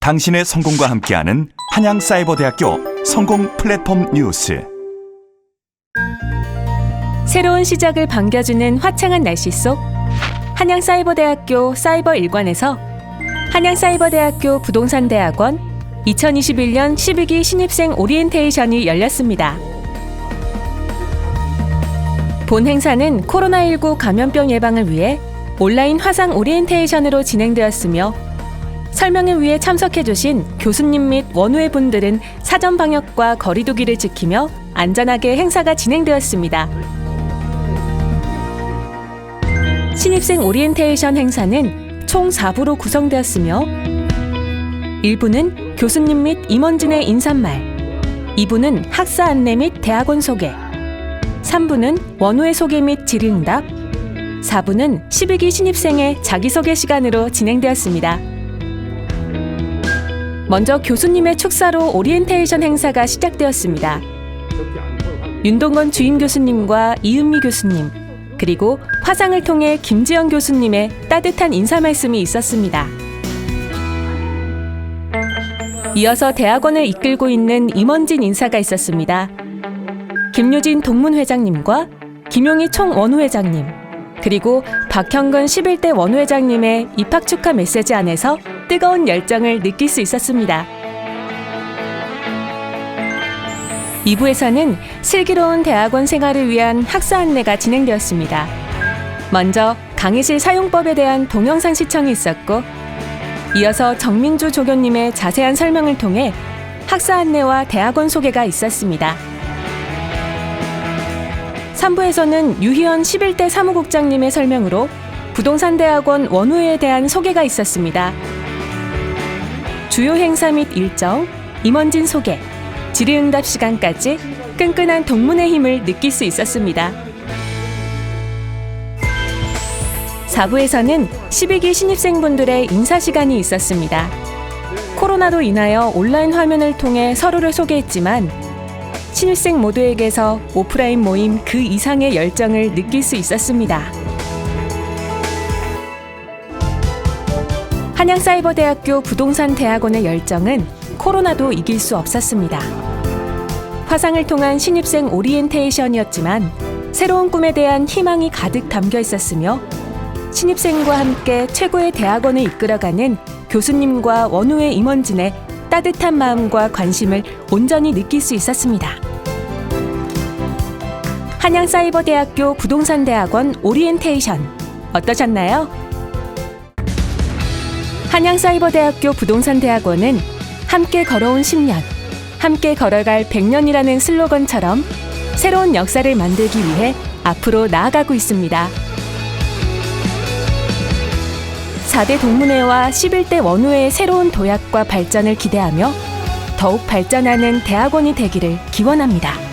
당신의 성공과 함께하는 한양사이버대학교 성공 플랫폼 뉴스. 새로운 시작을 반겨주는 화창한 날씨 속 한양사이버대학교 사이버 일관에서 한양사이버대학교 부동산대학원 2021년 12기 신입생 오리엔테이션이 열렸습니다. 본 행사는 코로나19 감염병 예방을 위해 온라인 화상 오리엔테이션으로 진행되었으며 설명을 위해 참석해주신 교수님 및 원우회 분들은 사전 방역과 거리두기를 지키며 안전하게 행사가 진행되었습니다. 신입생 오리엔테이션 행사는 총 4부로 구성되었으며 1부는 교수님 및 임원진의 인사말, 2부는 학사 안내 및 대학원 소개, 3부는 원우의 소개 및 질의응답, 4부는 12기 신입생의 자기소개 시간으로 진행되었습니다. 먼저 교수님의 축사로 오리엔테이션 행사가 시작되었습니다. 윤동건 주임 교수님과 이은미 교수님, 그리고 화상을 통해 김지영 교수님의 따뜻한 인사 말씀이 있었습니다. 이어서 대학원을 이끌고 있는 임원진 인사가 있었습니다. 김유진 동문회장님과 김용희 총원후회장님, 그리고 박형근 11대 원후회장님의 입학 축하 메시지 안에서 뜨거운 열정을 느낄 수 있었습니다. 2부에서는 슬기로운 대학원 생활을 위한 학사 안내가 진행되었습니다. 먼저 강의실 사용법에 대한 동영상 시청이 있었고, 이어서 정민주 조교님의 자세한 설명을 통해 학사 안내와 대학원 소개가 있었습니다. 3부에서는 유희연 11대 사무국장님의 설명으로 부동산대학원 원우회에 대한 소개가 있었습니다. 주요 행사 및 일정, 임원진 소개, 질의응답 시간까지 끈끈한 동문의 힘을 느낄 수 있었습니다. 4부에서는 12기 신입생분들의 인사 시간이 있었습니다. 코로나로 인하여 온라인 화면을 통해 서로를 소개했지만 신입생 모두에게서 오프라인 모임 그 이상의 열정을 느낄 수 있었습니다. 한양사이버대학교 부동산대학원의 열정은 코로나도 이길 수 없었습니다. 화상을 통한 신입생 오리엔테이션이었지만 새로운 꿈에 대한 희망이 가득 담겨 있었으며 신입생과 함께 최고의 대학원을 이끌어가는 교수님과 원우의 임원진의 따뜻한 마음과 관심을 온전히 느낄 수 있었습니다. 한양사이버대학교 부동산대학원 오리엔테이션 어떠셨나요? 한양사이버대학교 부동산대학원은 함께 걸어온 10년, 함께 걸어갈 100년이라는 슬로건처럼 새로운 역사를 만들기 위해 앞으로 나아가고 있습니다. 4대 동문회와 11대 원우회의 새로운 도약과 발전을 기대하며 더욱 발전하는 대학원이 되기를 기원합니다.